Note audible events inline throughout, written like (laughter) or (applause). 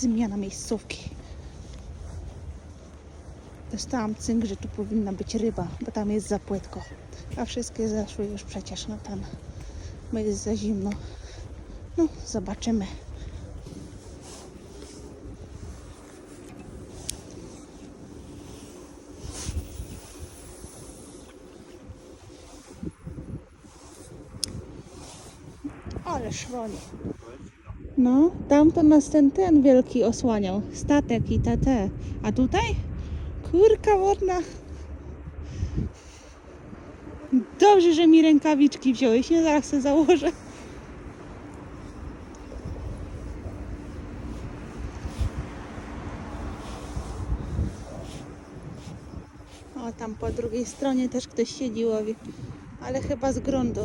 zmiana miejscówki. Dostałam cynk, że tu powinna być ryba, bo tam jest za płytko. A wszystkie zeszły już przecież na ten. Bo jest za zimno. No, zobaczymy. Ale szroni. No, tam to nas ten, ten wielki osłaniał. Statek i te. A tutaj? Kurka wodna. Dobrze, że mi rękawiczki wziąłeś, nie? Zaraz sobie założę. O, tam po drugiej stronie też ktoś siedzi łowi. Ale chyba z gruntu.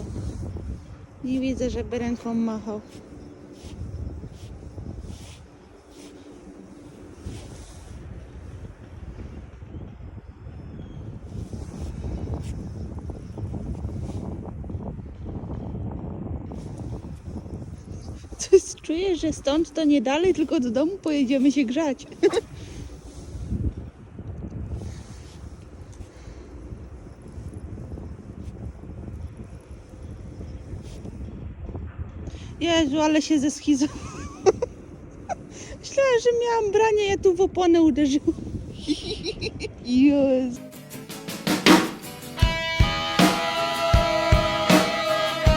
Nie widzę, żeby ręką machał. Coś czuję, że stąd to nie dalej, tylko do domu pojedziemy się grzać. (laughs) Jezu, ale się ze schizo... (laughs) Myślałam, że miałam branie, ja tu w oponę uderzyłam. (laughs) Jezu.